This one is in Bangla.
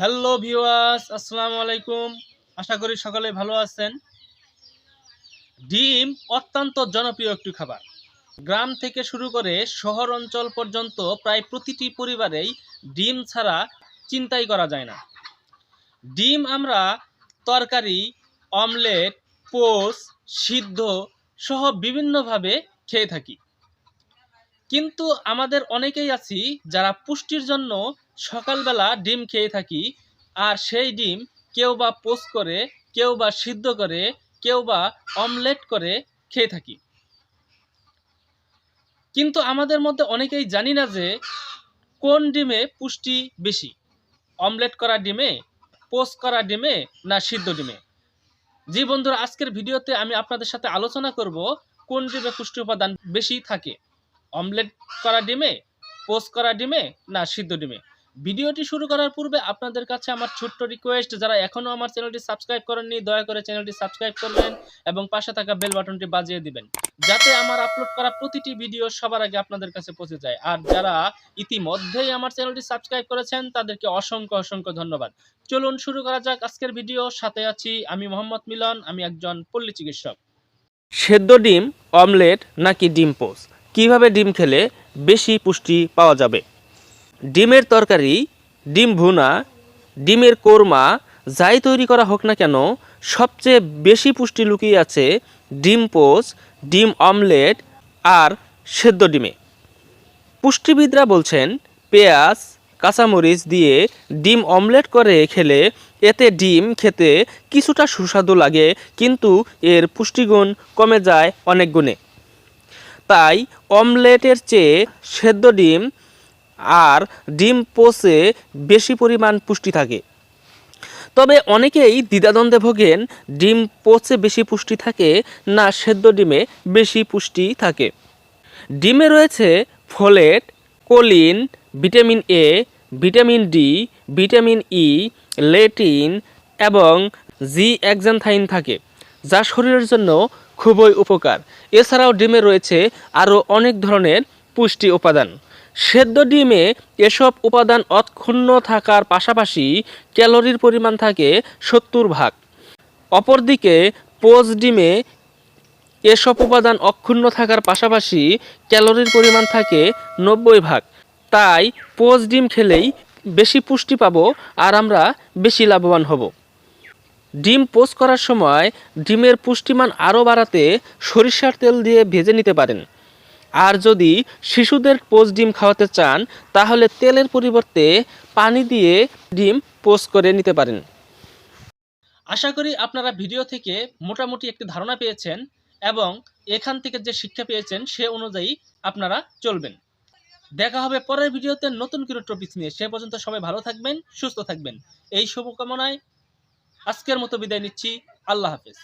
হ্যালো ভিউয়ার্স, আসসালামু আলাইকুম। আশা করি সকলে ভালো আছেন। ডিম অত্যন্ত জনপ্রিয় একটি খাবার। গ্রাম থেকে শুরু করে শহর অঞ্চল পর্যন্ত প্রায় প্রতিটি পরিবারেই ডিম ছাড়া চিন্তাই করা যায় না। ডিম আমরা তরকারি, অমলেট, পোস, সিদ্ধ সহ বিভিন্নভাবে খেয়ে থাকি। কিন্তু আমাদের অনেকেই আছি যারা পুষ্টির জন্য সকালবেলা ডিম খেয়ে থাকি, আর সেই ডিম কেউ বা পোস্ট করে, কেউ বা সিদ্ধ করে, কেউ বা অমলেট করে খেয়ে থাকি। কিন্তু আমাদের মধ্যে অনেকেই জানি না যে কোন ডিমে পুষ্টি বেশি। অমলেট করা ডিমে পোস্ট করা ডিমে, না সিদ্ধ ডিমে? জি বন্ধুরা, আজকের ভিডিওতে আমি আপনাদের সাথে আলোচনা করব কোন ডিমে পুষ্টি উপাদান বেশি থাকে। অমলেট করা ডিমে পোস্ট করা ডিমে, না সিদ্ধ ডিমে? ভিডিওটি শুরু করার পূর্বে আপনাদের কাছে আমার ছোট্ট রিকোয়েস্ট যারা এখনও আমার চ্যানেলটি সাবস্ক্রাইব করেননি, দয়া করে চ্যানেলটি সাবস্ক্রাইব করবেন এবং পাশে থাকা বেল বাটনটি বাজিয়ে দিবেন, যাতে আমার আপলোড করা প্রতিটি ভিডিও সবার আগে আপনাদের কাছে পৌঁছে যায়। আর যারা ইতিমধ্যেই আমার চ্যানেলটি সাবস্ক্রাইব করেছেন, তাদেরকে অসংখ্য অসংখ্য ধন্যবাদ। চলুন শুরু করা যাক আজকের ভিডিও সাথে আছি আমি মোহাম্মদ মিলন, আমি একজন পল্লী চিকিৎসক। সেদ্ধ ডিম অমলেট নাকি ডিম পোস্ট কীভাবে ডিম খেলে বেশি পুষ্টি পাওয়া যাবে? ডিমের তরকারি, ডিম ভুনা, ডিমের কোরমা, যাই তৈরি করা হোক না কেন, সবচেয়ে বেশি পুষ্টি লুকিয়ে আছে ডিম পোস, ডিম অমলেট আর সেদ্ধ ডিমে। পুষ্টিবিদরা বলছেন, পেঁয়াজ, কাঁচামরিচ দিয়ে ডিম অমলেট করে খেলে এতে ডিম খেতে কিছুটা সুস্বাদু লাগে, কিন্তু এর পুষ্টিগুণ কমে যায় অনেক গুণে। তাই অমলেটের চেয়ে সেদ্ধ ডিম আর ডিম পোষে বেশি পরিমাণ পুষ্টি থাকে। তবে অনেকেই দ্বিধাদ্বন্দ্বে ভোগেন, ডিম পোচে বেশি পুষ্টি থাকে না সেদ্ধ ডিমে বেশি পুষ্টি থাকে। ডিমে রয়েছে folate, choline, vitamin A vitamin D vitamin E lutein এবং জি একজানথাইন থাকে, যা শরীরের জন্য খুবই উপকার। এছাড়াও ডিমে রয়েছে আরও অনেক ধরনের পুষ্টি উপাদান। সেদ্ধ ডিমে এসব উপাদান অক্ষুণ্ণ থাকার পাশাপাশি ক্যালোরির পরিমাণ থাকে সত্তর ভাগ। অপরদিকে পোজ ডিমে এসব উপাদান অক্ষুণ্ণ থাকার পাশাপাশি ক্যালোরির পরিমাণ থাকে নব্বই ভাগ। তাই পোজ ডিম খেলেই বেশি পুষ্টি পাব আর আমরা বেশি লাভবান হব। ডিম পোস্ট করার সময় ডিমের পুষ্টিমান আরও বাড়াতে সরিষার তেল দিয়ে ভেজে নিতে পারেন। আর যদি শিশুদের পোস্ট ডিম খাওয়াতে চান, তাহলে তেলের পরিবর্তে পানি দিয়ে ডিম পোস্ট করে নিতে পারেন। আশা করি আপনারা ভিডিও থেকে মোটামুটি একটি ধারণা পেয়েছেন এবং এখান থেকে যে শিক্ষা পেয়েছেন, সে অনুযায়ী আপনারা চলবেন। দেখা হবে পরের ভিডিওতে নতুন কোনো টপিক নিয়ে। সে পর্যন্ত সবাই ভালো থাকবেন, সুস্থ থাকবেন। এই শুভকামনায় আজকের মতো বিদায় নিচ্ছি। আল্লাহ হাফেজ।